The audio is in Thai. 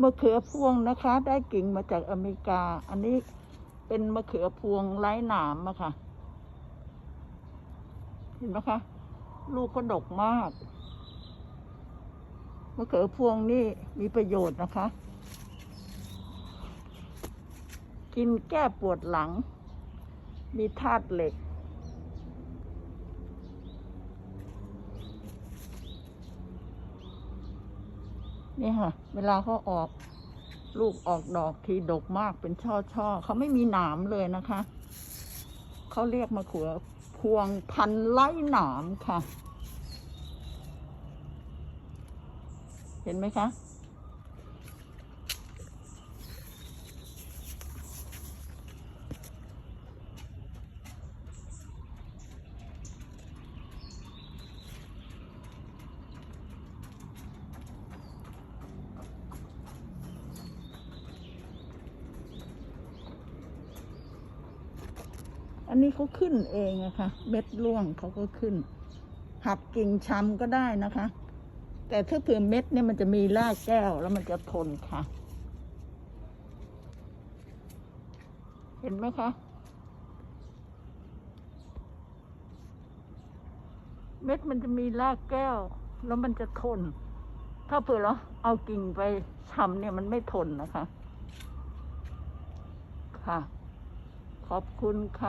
มะเขือพวงนะคะ ได้กิ่งมาจากอเมริกา อันนี้เป็นมะเขือพวงไร้หนามอะค่ะ เห็นไหมคะ ลูกก็ดกมาก มะเขือพวงนี่มีประโยชน์นะคะ กินแก้ปวดหลัง มีธาตุเหล็ก นี่ค่ะ เวลาเขาออกลูกออกดอกทีดกมากเป็นช่อช่อเขาไม่มีหนามเลยนะคะ เขาเรียกมะเขือพวงพันไล่หนามค่ะ เห็นไหมคะ อันนี้เขาขึ้นเองอะค่ะ เม็ดร่วงเขาก็ขึ้น หักกิ่งชำก็ได้นะคะ แต่ถ้าเผื่อเม็ดเนี่ยมันจะมีรากแก้วแล้วมันจะทนค่ะ เห็นไหมคะ เม็ดมันจะมีรากแก้ว แล้วมันจะทน ถ้าเผื่อเราเอากิ่งไปชำเนี่ยมันไม่ทนนะคะ ค่ะ ขอบคุณค่ะ